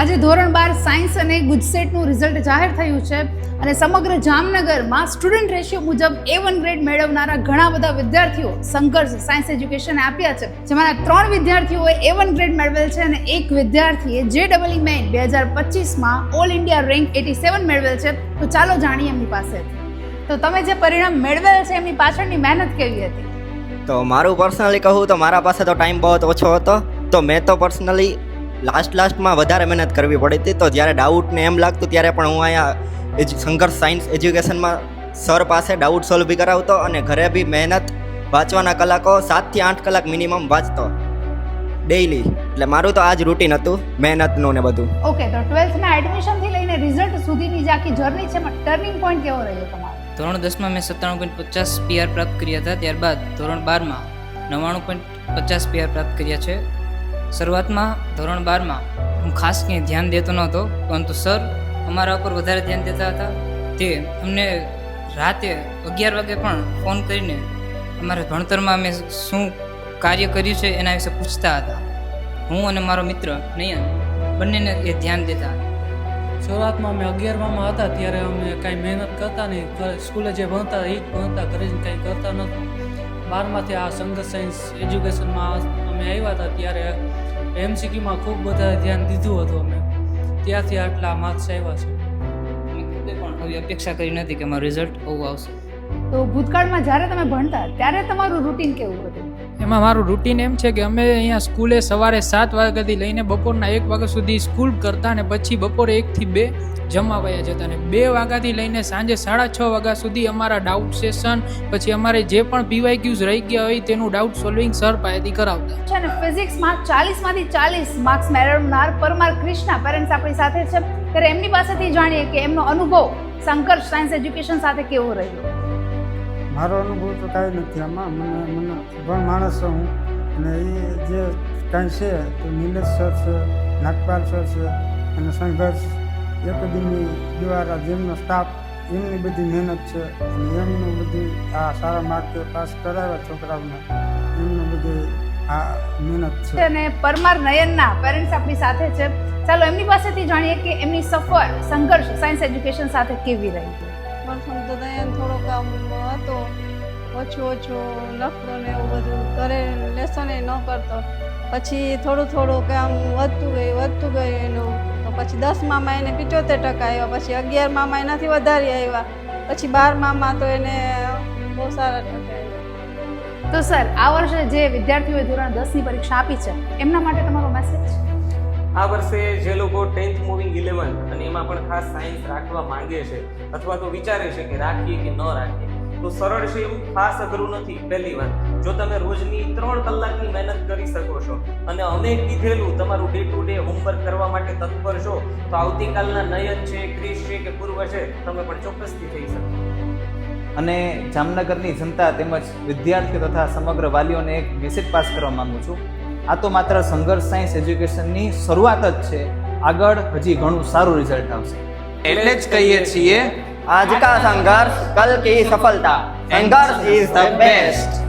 આજે ધોરણ બાર સાયન્સ અને ગુજસેટનું રિઝલ્ટ જાહેર થયું છે અને સમગ્ર જામનગરમાં સ્ટુડન્ટ રેશિયો મુજબ એ વન ગ્રેડ મેળવનારા ઘણા બધા વિદ્યાર્થીઓ સંઘર્ષ સાયન્સ એજ્યુકેશન આપ્યા છે. જેમાંના ત્રણ વિદ્યાર્થીઓએ એ વન ગ્રેડ મેળવેલ છે અને એક વિદ્યાર્થીએ જે ડબલ મેન બે હજાર પચીસમાં all India rank eighty seven મેળવેલ છે. તો ચાલો જાણીએ એમની પાસેથી તો તમે જે પરિણામ મેળવેલ છે એમની પાછળની મહેનત કેવી હતી? તો મારું પર્સનલી કહું તો મારા પાસે તો ટાઈમ બહુ ઓછો હતો. તો મેં તો પર્સનલી લાસ્ટ લાસ્ટમાં વધારે મહેનત કરવી પડી હતી તો જ્યારે ડાઉટને એમ લાગતું ત્યારે પણ હું અહીંયા એજ- સંઘર્ષ સાયન્સ એજ્યુકેશનમાં સર પાસે ડાઉટ સોલ્વ બી કરાવતો અને ઘરે બી મહેનત વાંચવાના કલાકો સાતથી આઠ કલાક મિનિમમ વાંચતો. ડેઈલી એટલે મારું તો આ જ રૂટીન હતું મહેનતનું ને બધું. ઓકે તો ટ્વેલ્થમાં એડમિશનથી લઈને રિઝલ્ટ સુધીની જે આખી જર્ની છે એમાં ટર્નિંગ પોઈન્ટ કેવો રહ્યો તમારો? ધોરણ દસમાં મેં સત્તાણું પોઈન્ટ પચાસ પીઆર પ્રાપ્ત કર્યા હતા ત્યારબાદ ધોરણ બારમાં નવ્વાણું પોઈન્ટ પચાસ પીઆર પ્રાપ્ત કર્યા છે. શરૂઆતમાં ધોરણ બારમાં હું ખાસ કંઈ ધ્યાન દેતો નહોતો, પરંતુ સર અમારા ઉપર વધારે ધ્યાન દેતા હતા તે અમને રાતે અગિયાર વાગે પણ ફોન કરીને અમારા ભણતરમાં અમે શું કાર્ય કર્યું છે એના વિશે પૂછતા હતા. હું અને મારો મિત્ર નયન બંનેને એ ધ્યાન દેતા. શરૂઆતમાં અમે અગિયારમાં હતા, ત્યારે અમે કાંઈ મહેનત કરતા નહીં સ્કૂલે જે ભણતા એ જ ભણતા જ કાંઈ કરતા નહોતા. બારમાંથી આ સંઘર્ષ સાયન્સ, એજ્યુકેશનમાં અમે આવ્યા હતા ત્યારે એમસીક્યુમાં ખૂબ બધા ધ્યાન દીધું હતું અમે ત્યાંથી આટલા માર્ક્સ આવ્યા છે. મેં ખુદે પણ આવી અપેક્ષા કરી નથી કે મારું રિઝલ્ટ આવું આવશે. તો ભૂતકાળમાં જ્યારે તમે ભણતા ત્યારે તમારું રૂટીન કેવું હતું? એમાં મારું રૂટીન એમ છે કે અમે અહીંયા સ્કૂલે સવારે સાત વાગ્યાથી લઈને બપોરના એક વાગ્યા સુધી સ્કૂલ કરતા ને પછી બપોરે એકથી બે જમવા વયા જતા ને બે વાગ્યાથી લઈને સાંજે સાડા છ વાગ્યા સુધી અમારા ડાઉટ સેશન પછી અમારે જે પણ પીવાયક્યુઝ રહી ગયા હોય તેનું ડાઉટ સોલ્વિંગ સર પાસેથી કરાવતા. છે અને ફિઝિક્સમાં ચાલીસમાંથી ચાલીસ માર્ક્સ મેળવનાર પરમાર ક્રિષ્ના પેરેન્ટ્સ આપણી સાથે છે. ત્યારે એમની પાસેથી જાણીએ કે એમનો અનુભવ સંઘર્ષ સાયન્સ એજ્યુકેશન સાથે કેવો રહ્યો? મારો અનુભવ તો કાંઈ નથી આમાં. મને મને પણ માણસ હું. અને એ જે કાંઈ છે, તો નીલેશ સર છે, નાગપાલ સર છે, અને સંઘર્ષ એકેડમી દ્વારા જેમનો સ્ટાફ એમની બધી મહેનત છે. અને એમનું બધી આ સારા માર્કે પાસ કરાવ્યા છોકરાઓને, એમનું બધી આ મહેનત છે. અને પરમાર નયનના પેરેન્ટ્સ આપણી સાથે છે. ચાલો એમની પાસેથી જાણીએ કે એમની સફર સંઘર્ષ સાયન્સ એજ્યુકેશન સાથે કેવી રહી? પ્રથમ તો થોડોક આમ હતો. ઓછું ઓછું લખતો ને એવું બધું ઘરે લેસન ન કરતો. પછી થોડું થોડું કામ વધતું ગયું વધતું ગયું એનું. તો પછી દસમામાં એને પિચોતેર ટકા આવ્યા પછી અગિયારમાં એનાથી વધારે આવ્યા પછી બારમામાં તો એને બહુ સારા ટકા તો સર, આ વર્ષે જે વિદ્યાર્થીઓએ ધોરણ દસની પરીક્ષા આપી છે, એમના માટે તમારો મેસેજ આ વર્ષે જે લોકો ટેન્થ મૂવિંગ ઇલેવન અને એમાં પણ ખાસ સાયન્સ રાખવા માંગે છે અથવા તો વિચારે છે કે રાખીએ કે ન રાખીએ, તો સરળ છે એવું ખાસ અઘરું નથી, પહેલી વાત. જો તમે રોજની ત્રણ કલાકની મહેનત કરી શકો છો અને અમે કીધેલું તમારું ડે ટુ ડે હોમવર્ક કરવા માટે તત્પર છો, તો આવતીકાલના નયન છે ક્રિશ છે કે પૂર્વ છે, તમે પણ ચોક્કસથી થઈ શકો. અને જામનગરની જનતા તેમજ વિદ્યાર્થીઓ તથા સમગ્ર વાલીઓને એક મેસેજ પાસ કરવા માંગુ છું. આ તો માત્ર સંઘર્ષ સાયન્સ એજ્યુકેશનની શરૂઆત જ છે. આગળ હજી ઘણું સારું રિઝલ્ટ આવશે. એટલે જ કહીએ છીએ આજ કા સંઘર્ષ કલ કી સફળતા. સંઘર્ષ ઇઝ ધ બેસ્ટ